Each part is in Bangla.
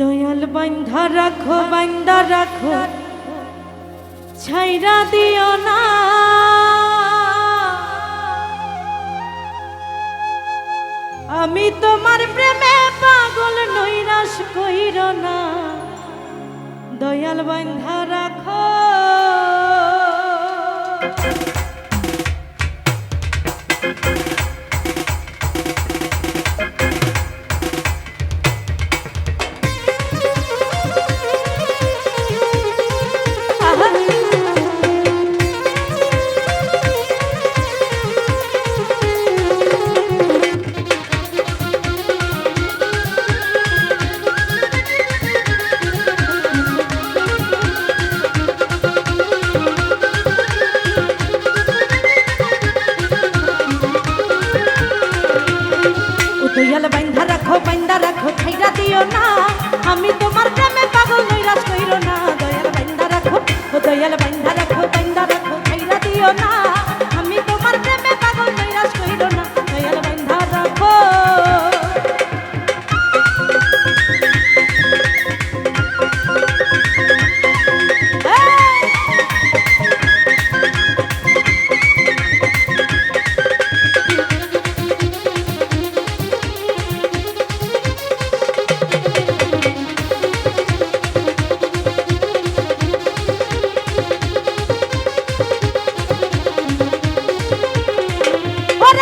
দয়াল বান্ধা রাখো বান্ধা রাখো। ছাইরা দিও না। আমি তোমার প্রেমে পাগল নৈরাস কইর না। দয়াল বান্ধা রাখো। রাখো বাইন্দা রাখো ছাইরা দিও না।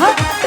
হাত